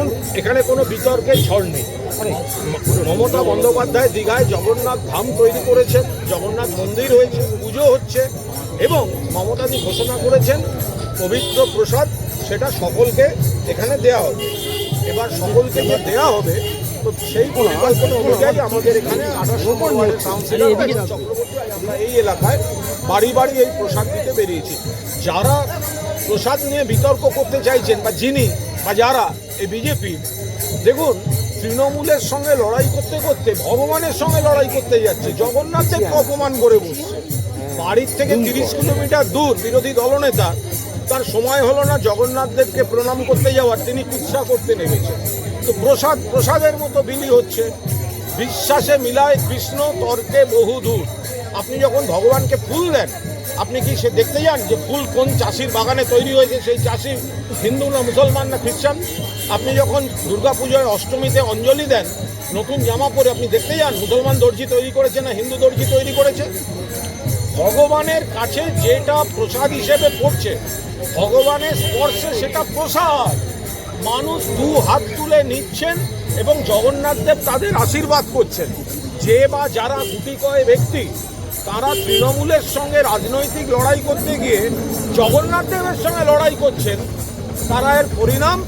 দেখুন এখানে কোনো বিতর্কের ঝড় নেই। মানে মমতা বন্দ্যোপাধ্যায় দীঘায় জগন্নাথ ধাম তৈরি করেছেন জগন্নাথ মন্দির হয়েছে পুজো হচ্ছে এবং মমতাদি ঘোষণা করেছেন পবিত্র প্রসাদ সেটা সকলকে এখানে দেয়া হবে। এবার সকলকে যে দেয়া হবে তো সেই পরিকল্পনা অনুযায়ী আমাদের এখানে আঠাশ নম্বর ওয়ার্ডের কাউন্সিলর চক্রবর্তী আমরা এই এলাকায় বাড়ি বাড়ি এই প্রসাদ দিতে বেরিয়েছি। যারা প্রসাদ নিয়ে বিতর্ক করতে চাইছেন বা যিনি বা যারা এই বিজেপি দেখুন তৃণমূলের সঙ্গে লড়াই করতে করতে ভগবানের সঙ্গে লড়াই করতে যাচ্ছে জগন্নাথ দেবকে অপমান করে বসছে। বাড়ির থেকে তিরিশ কিলোমিটার দূর বিরোধী দলনেতা তার সময় হলো না জগন্নাথ দেবকে প্রণাম করতে যাওয়ার তিনি কুৎসা করতে নেমেছেন। তো প্রসাদ প্রসাদের মতো বিলি হচ্ছে। বিশ্বাসে মিলায় কৃষ্ণ তর্কে বহু দূর। আপনি যখন ভগবানকে ফুল দেন আপনি কি সে দেখতে যান যে ফুল কোন চাষির বাগানে তৈরি হয়েছে? সেই চাষি হিন্দু না মুসলমান না খ্রিস্টান? আপনি যখন দুর্গাপুজোর অষ্টমীতে অঞ্জলি দেন, নতুন জামা পরে আপনি দেখতে যান, মুসলমান দর্জি তৈরি করেছে না হিন্দু দর্জি তৈরি করেছে? ভগবানের কাছে যেটা প্রসাদ হিসেবে পড়ছে, ভগবানের স্পর্শে সেটা প্রসাদ। মানুষ দু হাত তুলে নিচ্ছেন এবং জগন্নাথদেব তাদের আশীর্বাদ করছেন। যে বা যারা গুটি কয় ব্যক্তি তারা তৃণমূলের সঙ্গে রাজনৈতিক লড়াই করতে গিয়ে জগন্নাথ দেবের সঙ্গে লড়াই করছেন তারা এর পরিণাম?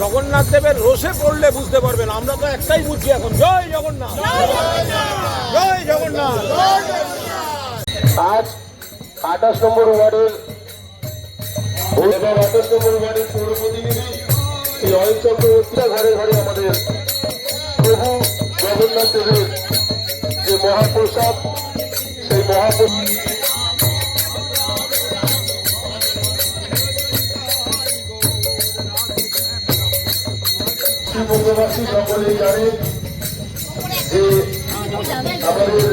জগন্নাথ দেবের রোষে পড়লে বুঝতে পারবেন আমরা তো একটাই বুঝছি এখন। জয় জগন্নাথ! জয় জগন্নাথ! আজ আঠাশ নম্বর ওয়ার্ডের আঠাশ নম্বর ওয়ার্ডের পৌর প্রতিনিধি শ্রী অয়ন চক্রবর্তীরা ঘরে ঘরে আমাদের প্রভু জগন্নাথ দেবের যে মহাপ্রসাদ সেই মহাপ্রসাদ পশ্চিমবঙ্গবাসী সকলেই জানেন যে আমাদের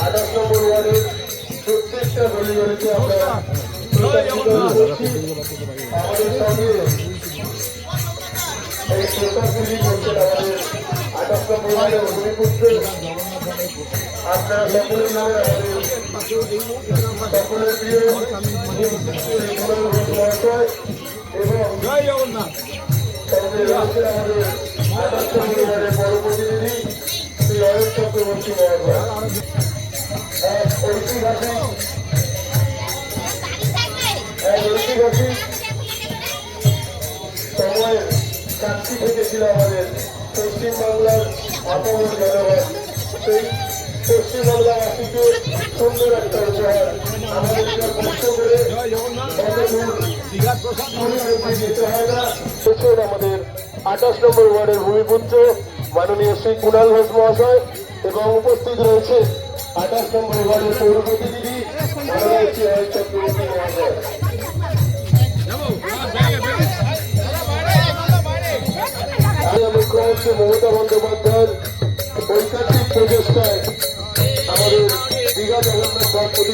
আঠাশ নম্বর ওয়ার্ডের প্রত্যেকটা আমাদের সঙ্গে এই প্রসাদগুলি করছেন আমাদের আপনারা সকলের নামে সকলের প্রিয় এবং আমাদের বড় প্রতিনিধি শ্রী অয়ন চক্রবর্তী মহাশয় এক ঐতিহাসিক এক ঐতিহাসিক সময়ের সাক্ষী থেকেছিল আমাদের পশ্চিমবাংলার আপামর জনগণ সেই পশ্চিমবাংলাবাসীকে সুন্দর একটা উপহার আমাদেরকে কষ্ট করে কতদূর হয় না পেছন আমাদের আঠাশ নম্বর ওয়ার্ডের ভূমিপুত্র মাননীয় শ্রী কুণাল ঘোষ মহাশয় এবং উপস্থিত রয়েছে আঠাশ নম্বর ওয়ার্ডের পৌর প্রতিনিধি মাননীয় শ্রী চক্রবর্তী মহাশয়। মমতা বন্দ্যোপাধ্যায়ের ঐকান্তিক প্রচেষ্টায় আমাদের দীঘা জগন্নাথ প্রতিষ্ঠা